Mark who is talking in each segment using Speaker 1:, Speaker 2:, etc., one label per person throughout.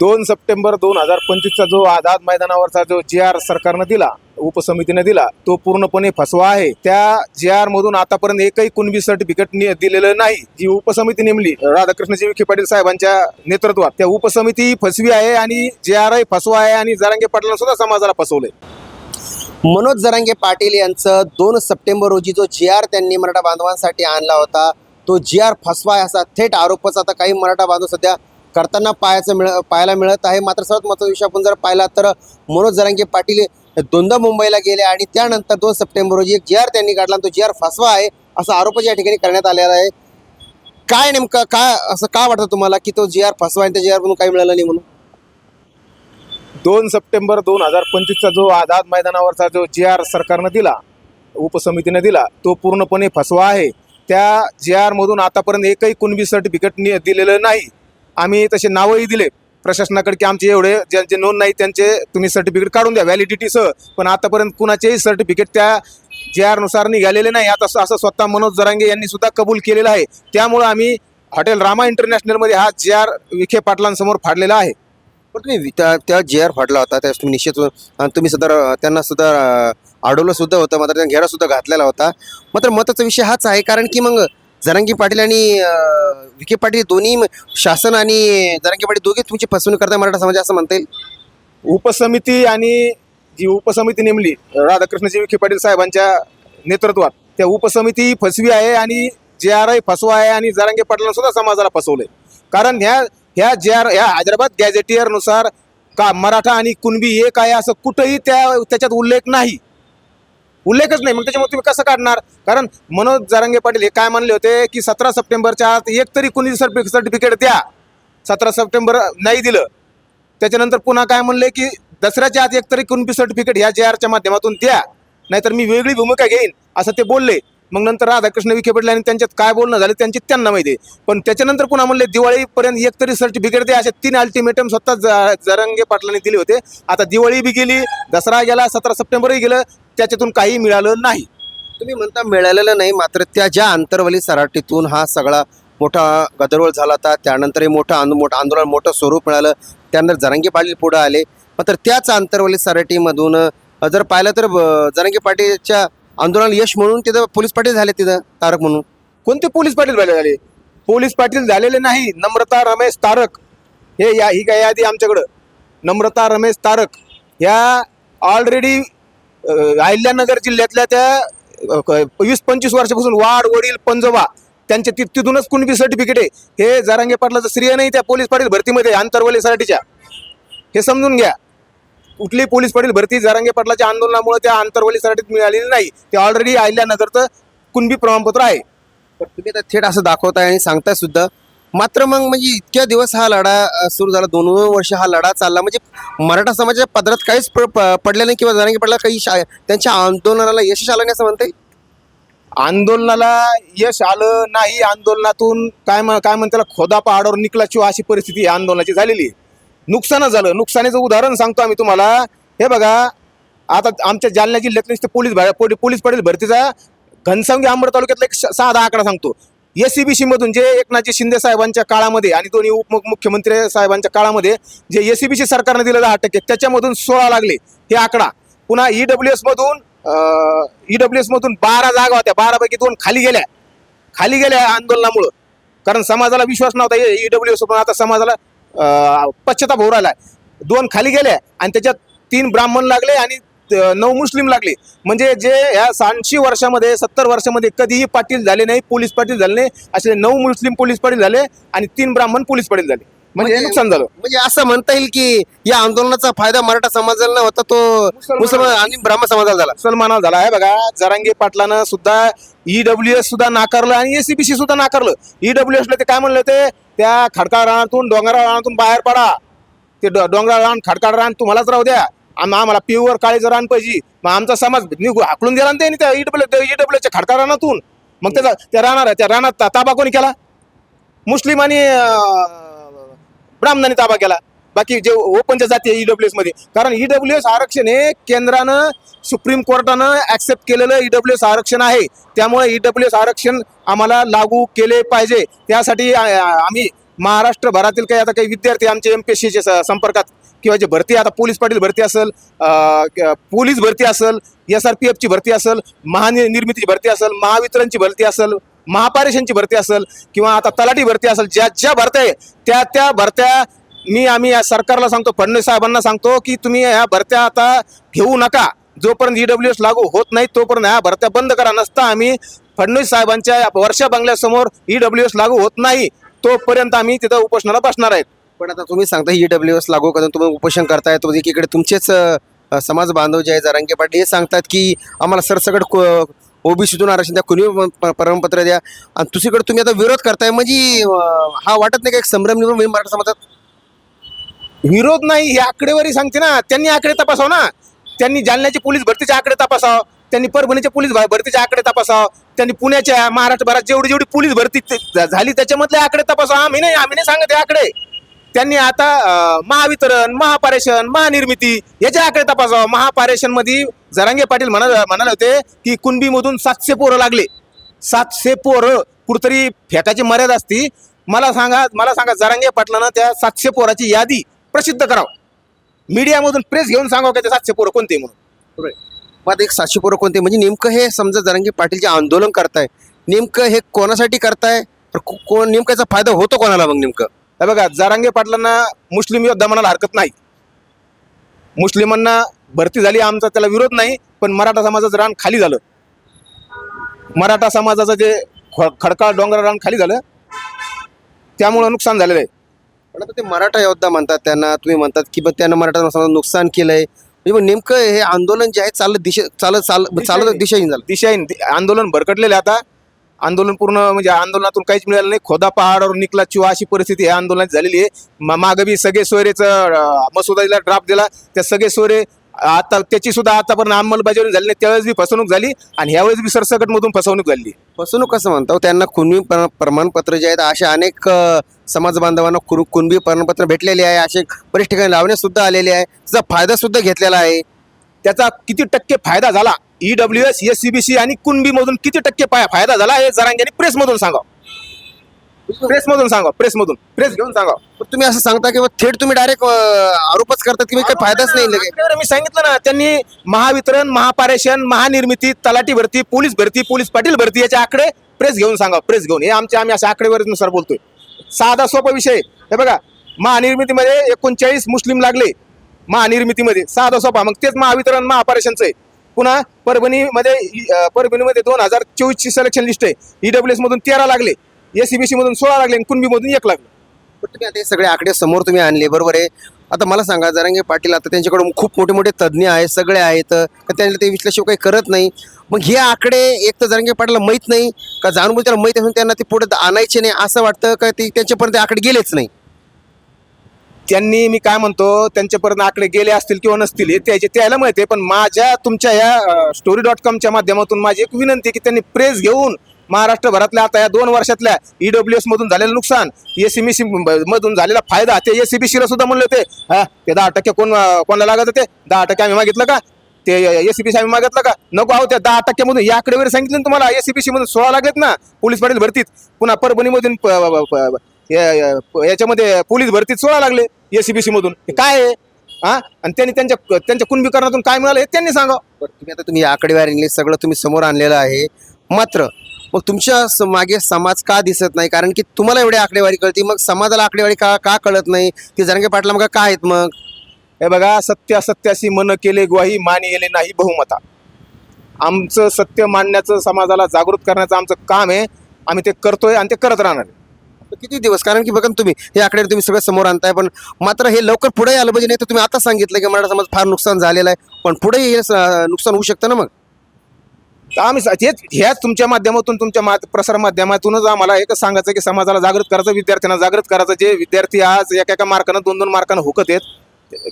Speaker 1: दोन सप्टेंबर दोन हजार पंचवीसचा जो आझाद मैदानावरचा जो जी आर सरकारनं दिला उपसमितीने दिला तो पूर्णपणे फसवा आहे. त्या जी आर मधून आतापर्यंत एकही कुणबी सर्टिफिकेट दिलेलं नाही. जी उपसमिती नेमली राधाकृष्णजी विखे पाटील साहेबांच्या नेतृत्वात त्या उपसमिती फसवी आहे आणि जे आर फसवा आहे आणि जरांगे पाटलांना सुद्धा समाजाला फसवलंय.
Speaker 2: मनोज जरांगे पाटील यांचं दोन सप्टेंबर रोजी जो जी आर त्यांनी मराठा बांधवांसाठी आणला होता तो जी आर फसवा आहे असा थेट आरोपच आता काही मराठा बांधव सध्या करताना पाहायचं मिळ पाहायला मिळत आहे. मात्र सर्वात महत्त्वाचा विषय आपण जर पाहिला तर मनोज जरांगे पाटील दोनदा मुंबईला गेले आणि त्यानंतर दोन सप्टेंबर रोजी एक जी आर त्यांनी काढला तो जी आर फसवा आहे असा आरोपच या ठिकाणी करण्यात आलेला आहे. काय नेमकं काय असं का वाटतं तुम्हाला की तो जी आर फसवा आहे त्या जी आर म्हणून काही मिळालं नाही म्हणून?
Speaker 1: दोन सप्टेंबर दोन हजार पंचवीसचा जो आझाद मैदानावरचा जो जी आर सरकारनं दिला उपसमितीने दिला तो पूर्णपणे फसवा आहे. त्या जी आरमधून आतापर्यंत एकही कुणबी सर्टिफिकेट दिलेलं नाही. आम्ही तसे नावही दिले प्रशासनाकडे की आमचे एवढे ज्यांचे नोंद नाही त्यांचे तुम्ही सर्टिफिकेट काढून द्या व्हॅलिडिटीसह पण आतापर्यंत कुणाचेही सर्टिफिकेट त्या जे आरनुसार निघालेले नाही. आता असं असं स्वतः मनोज जरांगे यांनी सुद्धा कबूल केलेलं आहे. त्यामुळं आम्ही हॉटेल रामा इंटरनॅशनलमध्ये हा जे आर विखे पाटलांसमोर फाडलेला आहे.
Speaker 2: पण वि- त्या त्या जे आर फाडला होता त्यास तुम्ही निश्चित तुम्ही सुद्धा त्यांना सुद्धा अडवलं सुद्धा होतं मात्र त्यांना घेरासुद्धा घातलेला होता. मात्र मताचा विषय हाच आहे कारण की मग जरांगी पाटील आणि विखे पाटील दोन्ही शासन आणि जरांगी पाटील दोघे तुमची फसवणूक करता मराठा समाज असं म्हणता येईल?
Speaker 1: उपसमिती आणि जी उपसमिती नेमली राधाकृष्णजी विखे पाटील साहेबांच्या नेतृत्वात त्या उपसमिती फसवी आहे आणि जे आर आय फसवा आहे आणि जरांगे पाटलांना सुद्धा समाजाला फसवलंय. कारण ह्या ह्या जे आर ह्या हैदराबाद गॅझेटियरनुसार का मराठा आणि कुणबी एक आहे असं कुठंही त्या त्याच्यात उल्लेख नाही. उल्लेखच नाही. मग त्याच्यामुळे तुम्ही कसं काढणार? कारण मनोज जारंगे पाटील हे काय म्हणले होते की सतरा सप्टेंबरच्या आत एक तरी कुणी सर्टिफिकेट द्या. सतरा सप्टेंबर नाही दिलं. त्याच्यानंतर पुन्हा काय म्हणले की दसऱ्याच्या आत एक तरी कुणबी सर्टिफिकेट ह्या जे आरच्या माध्यमातून द्या. नाहीतर मी वेगळी भूमिका घेईन असं ते बोलले. मग नंतर राधाकृष्ण विखे पडले आणि त्यांच्यात काय बोलणं झालं त्यांची त्यांना माहिती आहे. पण त्याच्यानंतर पुन्हा म्हणले दिवाळीपर्यंत एक तरी सर्टिफिकेट दे असे तीन अल्टिमेटम स्वतः ज- जरंगे पाटलांनी दिले होते. आता दिवाळी बी गेली दसरा गेला सतरा सप्टेंबरही गेलं त्याच्यातून काही मिळालं नाही.
Speaker 2: तुम्ही म्हणता मिळालेलं नाही मात्र त्या ज्या आंतरवली सराटीतून हा सगळा मोठा गदरवळ झाला होता त्यानंतरही मोठं आंदो मोठं आंदोलन मोठं स्वरूप मिळालं त्यानंतर जरंगी पाटील पुढं आले. मात्र त्याच आंतरवली सराटीमधून जर पाहिलं तर अं, पाटीलच्या आंदोलनाला यश म्हणून तिथं पोलीस पाटील झाले तिथं तारक म्हणून.
Speaker 1: कोणते पोलीस पाटील झाले झाले? पोलीस पाटील झालेले नाही. नम्रता रमेश तारक. हे या ही काय यादी आमच्याकडं? नम्रता रमेश तारक. ह्या ऑलरेडी अहिल्यानगर जिल्ह्यातल्या त्या वीस पंचवीस वर्षापासून वाड वडील पंजोबा त्यांच्या ति- तिथूनच कुणबी सर्टिफिकेट आहे. हे जारांगे पाटलाचं श्रेय नाही त्या पोलीस पाटील भरतीमध्ये आंतरवलीसाठीच्या हे समजून घ्या. कुठली पोलीस पाटील भरती जारांगे पाटलाच्या आंदोलनामुळे त्या आंतरवली सराटीत मिळालेली नाही. ते ऑलरेडी अहिल्यानगरचं कुणबी प्रमाणपत्र आहे.
Speaker 2: तर तुम्ही आता थेट असं दाखवताय आणि सांगताय सुद्धा. मात्र मग म्हणजे इतक्या दिवस हा लढा सुरू झाला. दोन वर्ष हा लढा चालला. म्हणजे मराठा समाजाच्या पदरात काहीच पडले नाही किंवा जरांगी पडला काही त्यांच्या आंदोलनाला यश आलं नाही असं म्हणता येईल
Speaker 1: आंदोलनाला यश आलं नाही. आंदोलनातून काय काय म्हणते त्याला खोदा पहाडावर निकला अशी परिस्थिती आंदोलनाची झालेली आहे. नुकसानच झालं. नुकसानीचं उदाहरण सांगतो आम्ही तुम्हाला. हे बघा आता आमच्या जालना जिल्ह्यात नुसते पोलीस पोली- पोलीस पडेल भरतीचा घनसावंगी अंबड तालुक्यातला एक साधा आकडा सांगतो. एसीबीसी मधून जे एकनाथजी शिंदे साहेबांच्या काळामध्ये आणि दोन्ही उपमुख्यमंत्री साहेबांच्या काळामध्ये जे एसीबीसी सरकारने दिलं दहा टक्के त्याच्यामधून सोळा लागले. हे आकडा. पुन्हा ईडब्ल्यू एस मधून ईडब्ल्यू एस मधून बारा जागा होत्या. बारापैकी दोन खाली गेल्या. खाली गेल्या आंदोलनामुळं. कारण समाजाला विश्वास नव्हता. ईडब्ल्यू एस आता समाजाला पश्चाताप होऊ राहिला दोन खाली गेल्या आणि त्याच्यात तीन ब्राह्मण लागले आणि नऊ मुस्लिम लागले. म्हणजे जे या ऐंशी वर्षामध्ये सत्तर वर्षामध्ये कधीही पाटील झाले नाही पोलीस पाटील झाले नाही असे नऊ मुस्लिम पोलीस पाटील झाले आणि तीन ब्राह्मण पोलीस पाटील झाले. म्हणजे हे नुकसान झालं.
Speaker 2: म्हणजे असं म्हणता येईल की या आंदोलनाचा फायदा मराठा समाजाला होता तो मुसलमान आणि ब्राह्मण समाजाला झाला.
Speaker 1: मुसलमानाला झाला. आहे बघा जरांगे पाटलानं सुद्धा ईडब्ल्यू एस सुद्धा नाकारलं आणि एसीबीसी सुद्धा नाकारलं. ईडब्ल्यू एसला ते काय म्हणलं होते? त्या खडकाळ रानातून डोंगराळ रानातून बाहेर पडा. ते डोंगराळ रान खडकाळ रान तुम्हालाच राहू द्या. आम- आम्हाला प्युअर काळीचं रान पाहिजे मग आमचा समाज निघू हाकलून दिला ना त्या ईडब्ल्यू ईडब्ल्यूच्या खडकाळ रानातून. मग त्याचा त्या राहणार त्या रानात ता- ताबा कोणी केला? मुस्लिम आणि ब्राह्मणाने ताबा केला. बाकी जे ओपनच्या जाती आहे ईडब्ल्यू मध्ये कारण ईडब्ल्यू एस आरक्षण हे केंद्रानं सुप्रीम कोर्टानं ऍक्सेप्ट केलेलं ईडब्ल्यू एस आरक्षण आहे. त्यामुळे ईडब्ल्यू एस आरक्षण आम्हाला लागू केले पाहिजे. त्यासाठी आम्ही महाराष्ट्र आम्ही महाराष्ट्रभरातील काही आता काही विद्यार्थी आमचे एम पी एस सीच्या संपर्कात किंवा जे भरती आता पोलीस पाटील भरती असेल पोलीस भरती असेल एस आर पी एफची भरती असेल महानिर्मितीची भरती असेल महावितरणची भरती असेल महापारेषणची भरती असेल किंवा आता तलाठी भरती असेल ज्या ज्या भरत्या आहे त्या त्या भरत्या मी आम्ही या सरकारला सांगतो फडणवीस साहेबांना सांगतो की तुम्ही ह्या भरत्या आता घेऊ नका. जोपर्यंत ईडब्ल्यू एस लागू होत नाही तोपर्यंत ह्या भरत्या बंद करा. नसता आम्ही फडणवीस साहेबांच्या वर्षा बंगल्यासमोर ईडब्ल्यू एस लागू होत नाही तोपर्यंत आम्ही तिथं उपोषणाला बसणार आहेत.
Speaker 2: पण आता तुम्ही सांगता ई डब्ल्यू एस लागू करून तुम्ही उपोषण करताय तो एकीकडे तुमचेच समाज बांधव जे आहे जरांगे पाटील हे सांगतात की आम्हाला सरसकट ओबीसीतून आरक्षण द्या कुणी प्रमाणपत्र द्या. आणि दुसरीकडे तुम्ही आता विरोध करताय म्हणजे हा वाटत नाही का एक संभ्रम निर्माण होईल मराठा समाजात?
Speaker 1: विरोध नाही ही आकडेवारी सांगते ना. त्यांनी आकडे तपासाव ना. त्यांनी जालन्याचे पोलीस भरतीचे आकडे तपासाव. त्यांनी परभणीचे पोलीस भरतीचे आकडे तपासाव. त्यांनी पुण्याच्या महाराष्ट्रभरात जेवढी जेवढी पोलीस भरती झाली त्याच्यामधले आकडे तपासाव. आम्ही नाही आम्ही नाही सांगत हे आकडे. त्यांनी आता महावितरण महापारेषण महानिर्मिती याचे आकडे तपासावा. महापारेषणमध्ये जरांगे पाटील म्हणा म्हणाले होते की कुणबीमधून सातशे पोरं लागले. सातशे पोरं कुठतरी फेटाची मर्यादा असती. मला सांगा मला सांगा जरांगे पाटलानं त्या सातशे पोराची यादी प्रसिद्ध करावं. मीडियामधून प्रेस घेऊन सांगावं का ते सातशे पोरं कोणते म्हणून.
Speaker 2: मग एक सातशे पोरं कोणते? म्हणजे नेमकं हे समजा जरांगे पाटील जे आंदोलन करताय नेमकं हे कोणासाठी करताय? कोण नेमकं याचा फायदा होतो कोणाला मग नेमकं?
Speaker 1: हे बघा जरांगे पाटलांना मुस्लिम योद्धा म्हणायला हरकत नाही. मुस्लिमांना भरती झाली आमचा त्याला विरोध नाही पण मराठा समाजाचं रान खाली झालं. मराठा समाजाचं जे खडकाळ डोंगर रान खाली झालं त्यामुळं नुकसान झालेलं आहे.
Speaker 2: पण आता ते मराठा योद्धा म्हणतात त्यांना तुम्ही म्हणतात की त्यांना मराठा समाजात नुकसान केलंय. म्हणजे मग नेमकं हे आंदोलन जे आहे चालत दिशे चालत चाल चालत दिशाहीन झालं.
Speaker 1: दिशाहीन. आंदोलन भरकटलेले आता. आंदोलन पूर्ण म्हणजे आंदोलनातून काहीच मिळालं नाही. खोदा पहाडावर निकला चिवा अशी परिस्थिती या आंदोलनात झालेली आहे. मागं बी सगळे सोयरेचं मसुदा ड्राफ्ट दिला. त्या सगळे सोयरे आता त्याची सुद्धा आतापर्यंत अंमलबजावणी झाली नाही. त्यावेळेस बी फसवणूक झाली आणि ह्यावेळेस बी सरसकटमधून फसवणूक झाली.
Speaker 2: फसवणूक कसं म्हणतो हो? त्यांना कुणबी प्र- प्रमाणपत्र जे आहेत अशा अनेक समाज बांधवांना कुणबी प्रमाणपत्र भेटलेले आहे. असे बरेच ठिकाणी लावण्यासुद्धा आलेले आहे. त्याचा फायदा सुद्धा घेतलेला आहे.
Speaker 1: त्याचा किती टक्के फायदा झाला? ईडब्ल्यू एस एस सीबीसी आणि कुणबी मधून किती टक्के फाय- फायदा झाला? हे जरांग्याने प्रेस मधून सांगा. प्रेस मधून सांगा प्रेस मधून. प्रेस घेऊन सांगा.
Speaker 2: तुम्ही असं सांगता की बा थेट तुम्ही डायरेक्ट आरोपच करतात की बा काही फायदाच नाही
Speaker 1: मी सांगितलं ना त्यांनी महावितरण महापारेषण महानिर्मिती तलाठी भरती पोलीस भरती पोलीस पाटील भरती याचे आकडे प्रेस घेऊन सांगा प्रेस घेऊन. हे आमचे आम्ही अशा आकडेवारीनुसार बोलतोय. साधा सोपा विषय. हे बघा महानिर्मितीमध्ये एकोणचाळीस मुस्लिम लागले. महानिर्मितीमध्ये साधा सोपा मग तेच महावितरण महापारेशनचं आहे. पुन्हा परभणीमध्ये परभणीमध्ये दोन हजार चोवीसची सिलेक्शन लिस्ट आहे. ईडब्ल्यू एस मधून तेरा लागले. एसीबीसी मधून सोळा लागले आणि कुणबीमधून एक लागले.
Speaker 2: पण तुम्ही आता हे सगळे आकडे समोर तुम्ही आणले बरोबर आहे. आता मला सांगा जरांगे पाटील आता त्यांच्याकडून खूप मोठे मोठे तज्ज्ञ आहेत सगळे आहेत का त्यांना ते विश्लेषण काही करत नाही? मग हे आकडे एक तर जरांगे पाटीलला माहीत नाही का जाणून त्याला माहीत असून त्यांना ते पुढे आणायचे नाही असं वाटतं का ते त्यांच्यापर्यंत ते आकडे गेलेच नाही?
Speaker 1: त्यांनी मी काय म्हणतो त्यांच्यापर्यंत आकडे गेले असतील किंवा नसतील हे त्याचे त्याला माहिती आहे पण माझ्या तुमच्या या स्टोरी डॉट कॉमच्या माध्यमातून माझी एक विनंती आहे की त्यांनी प्रेस घेऊन महाराष्ट्रभरातल्या आता या दोन वर्षातल्या ईडब्ल्यू एस मधून झालेलं नुकसान एसीबीसी मधून झालेला फायदा ते एसीबीसीला सुद्धा म्हणले होते. हा ते दहा टक्के कोण कोणाला लागत होते? दहा टक्के आम्ही मागितलं का? ते एसीबीसी आम्ही मागितलं का? नको आहो त्या दहा टक्क्यामधून या वगैरे सांगितलं ना तुम्हाला एसीबीसी मधून सोळा लागत ना पोलीस पाटील भरतीत. पुन्हा परभणीमधून प- याच्यामध्ये पोलीस भरतीत सोळा लागले एसीबीसी मधून. हे काय आहे? हा? आणि त्यांनी त्यांच्या त्यांच्या कुणबीकरणातून काय मिळालं हे त्यांनी सांगा
Speaker 2: तुम्ही आता तुम्ही आकडेवारी सगळं तुम्ही समोर आणलेलं आहे. मात्र मग तुमच्या मागे समाज का दिसत नाही? कारण की तुम्हाला एवढी आकडेवारी कळते मग समाजाला आकडेवारी का का कळत नाही? ते जरांगे पाटला मग का आहेत मग?
Speaker 1: हे बघा सत्य असत्याशी मन केले ग्वाही मान येले नाही बहुमता. आमचं सत्य मांडण्याचं समाजाला जागृत करण्याचं आमचं काम आहे. आम्ही ते करतोय आणि ते करत राहणार आहे.
Speaker 2: किती दिवस? कारण की बघा तुम्ही हे आकडे तुम्ही सगळं समोर आणताय पण मात्र हे लवकर पुढे आलं पाहिजे नाही तर तुम्ही आता सांगितलं की मराठा समाज फार नुकसान झालेलं आहे पण पुढे हे नुकसान होऊ शकतं ना मग?
Speaker 1: आम्ही हेच ह्याच तुमच्या माध्यमातून तुमच्या मा प्रसार माध्यमातूनच आम्हाला एकच सांगायचं की समाजाला जागृत करायचं विद्यार्थ्यांना जागृत करायचं जे विद्यार्थी आज एका एका मार्कानं दोन दोन मार्कानं हुकत आहेत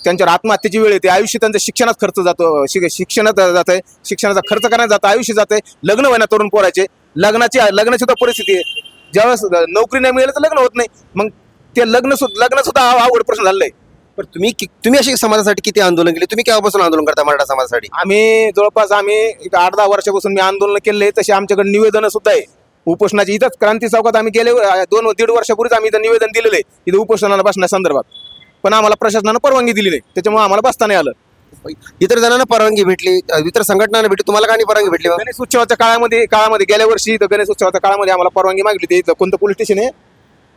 Speaker 1: त्यांच्यावर आत्महत्येची वेळ येते आयुष्य त्यांचं शिक्षणात खर्च जातो शिक- शिक्षणात जात आहे शिक्षणाचा खर्च करण्यात जातं आयुष्य जात आहे लग्न व्हायना तरुण पोराचे लग्नाची लग्नाची सुद्धा परिस्थिती आहे. ज्यावेळेस नोकरी नाही मिळाली तर लग्न होत नाही. मग ते लग्न सुद्धा लग्न सुद्धा हा अवघड प्रश्न झालेला आहे.
Speaker 2: पण तुम्ही कि- तुम्ही अशी समाजासाठी किती आंदोलन केले? तुम्ही केव्हापासून आंदोलन करता मराठा समाजासाठी?
Speaker 1: आम्ही जवळपास आम्ही एक आठ दहा वर्षापासून मी आंदोलन केले तसे आमच्याकडे निवेदनं सुद्धा आहे. उपोषणाची इथंच क्रांती चौकात आम्ही गेले अं, दोन दीड वर्षापूर्वीच आम्ही इथं निवेदन दिलेलं आहे. इथं उपोषणाला बसण्यासंदर्भात. पण आम्हाला प्रशासनानं परवानगी दिली नाही. त्याच्यामुळे आम्हाला बसता नाही आलं.
Speaker 2: इतर जणांना परवानगी भेटली इतर संघटनांना भेटली तुम्हाला का नाही परवानगी भेटली मग?
Speaker 1: गणेश उत्सवाच्या काळामध्ये काळामध्ये गेल्या वर्षी इथं गणेश उत्सवाच्या काळामध्ये आम्हाला परवानगी मागली होती. इथं कोणतं पोलीस स्टेशन आहे?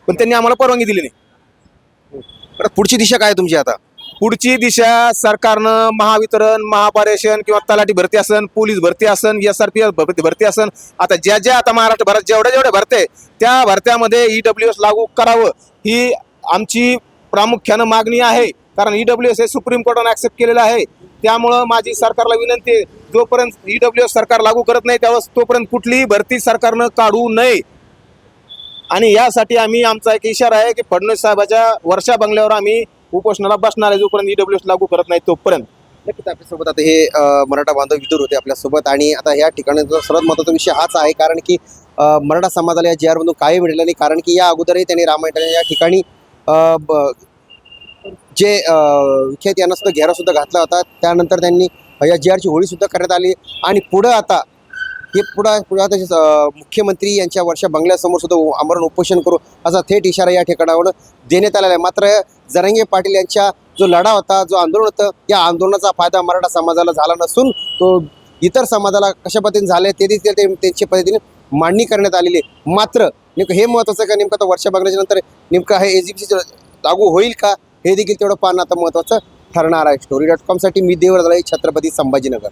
Speaker 1: पण त्यांनी आम्हाला परवानगी दिली नाही.
Speaker 2: परत पुढची दिशा काय आहे तुमची आता?
Speaker 1: पुढची दिशा सरकारनं महावितरण महापारेषण किंवा तलाठी भरती असन पोलीस भरती असन एस आर पी भरती असन आता ज्या ज्या आता महाराष्ट्रभरात जेवढ्या जेवढ्या भरते त्या भरत्यामध्ये ईडब्ल्यू एस लागू करावं ही आमची प्रामुख्यानं मागणी आहे. कारण ईडब्ल्यू एस हे सुप्रीम कोर्टाने ऍक्सेप्ट केलेलं आहे. त्यामुळं माझी सरकारला विनंती आहे जोपर्यंत ईडब्ल्यू एस सरकार लागू करत नाही त्यावेळेस तोपर्यंत कुठलीही भरती सरकारनं काढू नये. आणि यासाठी आम्ही आमचा एक इशारा आहे की फडणवीस साहेबाच्या वर्षा बंगल्यावर आम्ही उपोषणाला बसणार आहे जोपर्यंत ईडब्ल्यू एस लागू करत नाही तोपर्यंत.
Speaker 2: नक्कीच आपल्यासोबत आता हे मराठा बांधव विदूर होते आपल्यासोबत आणि आता या ठिकाणी सर्वात महत्त्वाचा विषय हाच आहे कारण की मराठा समाजाला या जी आर मधून काही भेटलं नाही कारण की या अगोदरही त्यांनी रामायण या ठिकाणी ब- जे अ, यांना सुद्धा घेरा सुद्धा घातला होता. त्यानंतर त्यांनी या जी आरची होळी सुद्धा करण्यात आली. आणि पुढं आता हे पुढं पुढं आता मुख्यमंत्री यांच्या वर्षा बंगल्यासमोर सुद्धा आमरण उपोषण करू असा थेट इशारा या ठिकाणावर देण्यात आलेला आहे. मात्र जरंगे पाटील यांच्या जो लढा होता जो आंदोलन होतं या आंदोलनाचा फायदा मराठा समाजाला झाला नसून तो इतर समाजाला कशा पद्धतीने झाले ते देखील ते त्यांच्या पद्धतीने मांडणी करण्यात आलेली आहे. मात्र नेमकं हे महत्त्वाचं का? नेमकं आता वर्षा बघण्याच्या नंतर नेमकं हे एजीपीसी लागू होईल का? हे देखील तेवढं पाहणं आता महत्त्वाचं ठरणार आहे. स्टोरी डॉट कॉमसाठी मी देवर छत्रपती संभाजीनगर.